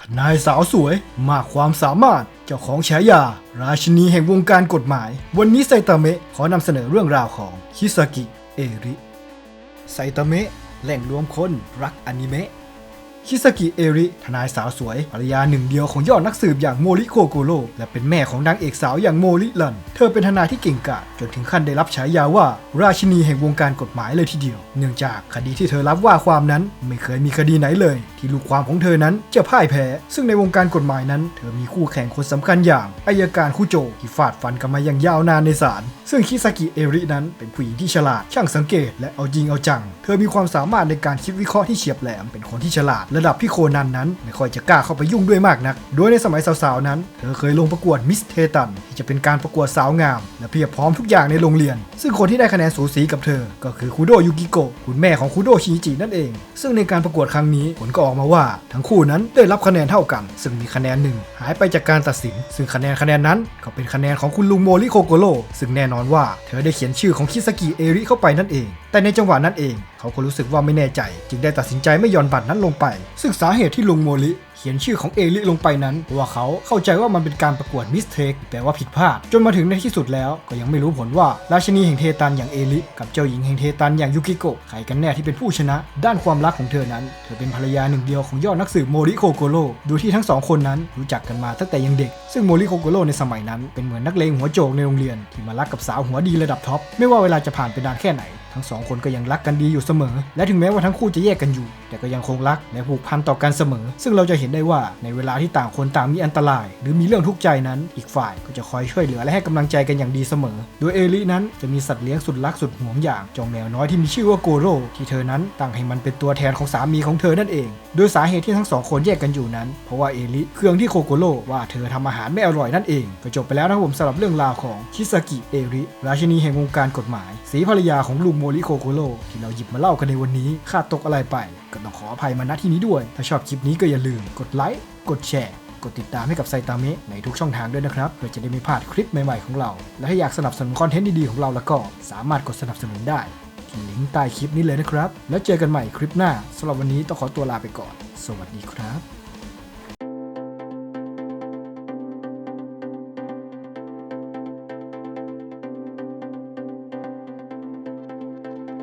ทนายสาวสวยมากความสามารถเจ้าของฉายา ราชินีแห่งวงการกฎหมาย วันนี้ไซตามะขอนำเสนอเรื่องราวของคิซากิเอริไซตามะแหล่งรวมคนรักอนิเมะคิซากิเอริทนายสาวสวยภรรยาหนึ่งเดียวของยอดนักสืบอย่างโมริโคโกโรและเป็นแม่ของนางเอกสาวอย่างโมริลัน ธอเป็นทนายที่เก่งกาจจนถึงขั้นได้รับฉายาว่า ราชินีแห่งวงการกฎหมายเลยทีเดียว เนื่องจากคดีที่เธอรับว่าความนั้น ไม่เคยมีคดีไหนเลย ที่ลูกความของเธอนั้นจะพ่ายแพ้ ซึ่งในวงการกฎหมายนั้น เธอมีคู่แข่งคนสำคัญอย่างอายการคุโจที่ฟาดฟันกันมาอย่างยาวนานในศาลซึ่งคิซากิเอรินั้นเป็นผู้หญิงที่ฉลาด ช่างสังเกต และเอาจริงเอาจัง เธอมีความสามารถในการคิดวิเคราะห์ที่เฉียบแหลมเป็นคนที่ฉลาด ระดับที่โคนันนั้น ไม่ค่อยจะกล้าเข้าไปยุ่งด้วยมากนัก โดยในสมัยสาวๆนั้น เธอเคยลงประกวดมิสเทตันที่จะเป็นการประกวดสาวงาม และเพียบพร้อมทุกอย่างในโรงเรียน ซึ่งคนที่ได้คะแนนสูสีกับเธอ ก็คือคุโดยุกิโกะคุณแม่ของคุโดชิจินั่นเอง ซึ่งในการประกวดครั้งนี้ผลก็ออกมาว่า ทั้งคู่นั้นได้รับคะแนนเท่ากัน ซึ่งมีคะแนนหนึ่งหายไปจากการตัดสิน ซึ่งคะแนนคะแนนนั้นก็เป็นคะแนนของคุณลุงโมริโคโกโรซึ่งแน่นอนว่าเธอได้เขียนชื่อของคิซากิเอริเข้าไปนั่นเอง แต่ในจังหวะนั้นเอง เขาก็รู้สึกว่าไม่แน่ใจ จึงได้ตัดสินใจไม่ย่อนบัตรนั้นลงไป ซึ่งสาเหตุที่ลุงโมริ ขียนชื่อของเอริลงไปนั้นว่าเขาเข้าใจว่ามันเป็นการประกวดมิสเทคแปลว่าผิดพลาด จนมาถึงในที่สุดแล้วก็ยังไม่รู้ผลว่า ราชินีแห่งเทตันอย่างเอริกับเจ้าหญิงแห่งเทตันอย่างยูกิโกะใครกันแน่ที่เป็นผู้ชนะ ด้านความรักของเธอนั้น เธอเป็นภรรยาหนึ่งเดียวของยอดนักสืบโมริโคโกโรโดยที่ทั้งสองคนนั้นรู้จักกันมาตั้งแต่ยังเด็ก ซึ่งโมริโคโกโรในสมัยนั้นเป็นเหมือนนักเลงหัวโจกในโรงเรียนที่มารักกับสาวหัวดีระดับท็อปไม่ว่าเวลาจะผ่านไปนานแค่ไหนทั้งสองคนก็ยังรักกันดีอยู่เสมอ และถึงแม้ว่าทั้งคู่จะแยกกันอยู่ แต่ก็ยังคงรักและผูกพันต่อกันเสมอ ซึ่งเราจะเห็นได้ว่าในเวลาที่ต่างคนต่างมีอันตราย หรือมีเรื่องทุกข์ใจนั้น อีกฝ่ายก็จะคอยช่วยเหลือและให้กำลังใจกันอย่างดีเสมอ โดยเอลินั้นจะมีสัตว์เลี้ยงสุดรักสุดห่วงอย่างเจองแมวน้อยที่มีชื่อว่าโกโร่ที่เธอนั้นตั้งให้มันเป็นตัวแทนของสามีของเธอนั่นเอง โดยสาเหตุที่ทั้งสองคนแยกกันอยู่นั้น เพราะว่าเอลิเครื่องที่โคโกโร่ว่าเธอทำอาหารไม่อร่อยนั่นเองก็จบไปแล้วนะผมสำหรับเรื่องราวของคิซากิเอริราชินีแห่งวงการกฎหมายสีภรรยาของลุงโมริโคโกโร่ที่เราหยิบมาเล่ากันในวันนี้ขาดตกอะไรไป ก็ต้องขออภัยมาณที่นี้ด้วย ถ้าชอบคลิปนี้ก็อย่าลืมกดไลค์กดแชร์กดติดตามให้กับไซตามะในทุกช่องทางด้วยนะครับ เพื่อจะได้ไม่พลาดคลิปใหม่ๆของเรา และถ้าอยากสนับสนุนคอนเทนต์ดีๆของเราแล้วก็สามารถกดสนับสนุนได้ที่ลิงก์ใต้คลิปนี้เลยนะครับ แล้วเจอกันใหม่คลิปหน้าสำหรับวันนี้ต้องขอตัวลาไปก่อน สวัสดีครับ